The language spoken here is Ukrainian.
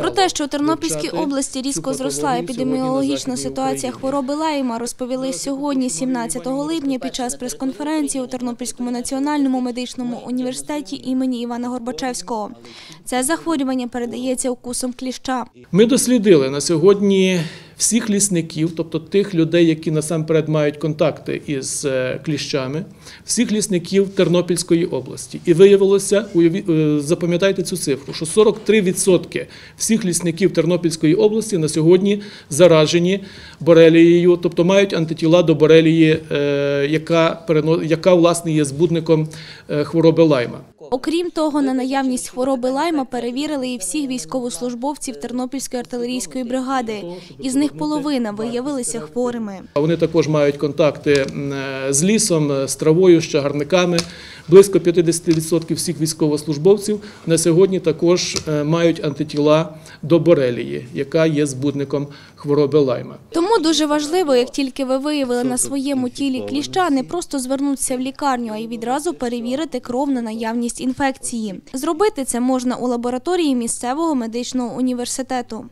Про те, що у Тернопільській області різко зросла епідеміологічна ситуація хвороби лайма, розповіли сьогодні, 17 липня, під час прес-конференції у Тернопільському національному медичному університеті імені Івана Горбачевського. Це захворювання передається укусом кліща. Ми дослідили на сьогодні всіх лісників, тобто тих людей, які насамперед мають контакти із е, кліщами, всіх лісників Тернопільської області. І виявилося, е, запам'ятайте цю цифру, що 43% всіх лісників Тернопільської області на сьогодні заражені борелією, тобто мають антитіла до борелії, е, яка, яка власне є збудником хвороби лайма. Окрім того, на наявність хвороби лайма перевірили і всіх військовослужбовців Тернопільської артилерійської бригади. Із них половина виявилися хворими. А Вони також мають контакти з лісом, е, з травою, з чагарниками. Близько 50% всіх військовослужбовців на сьогодні також е, мають антитіла до борелії, яка є збудником хвороби лайма. Тому дуже важливо, як тільки ви виявили на своєму тілі кліща, не просто звернутися в лікарню, а й відразу перевірити кров на наявність інфекції. Зробити це можна у лабораторії місцевого медичного університету.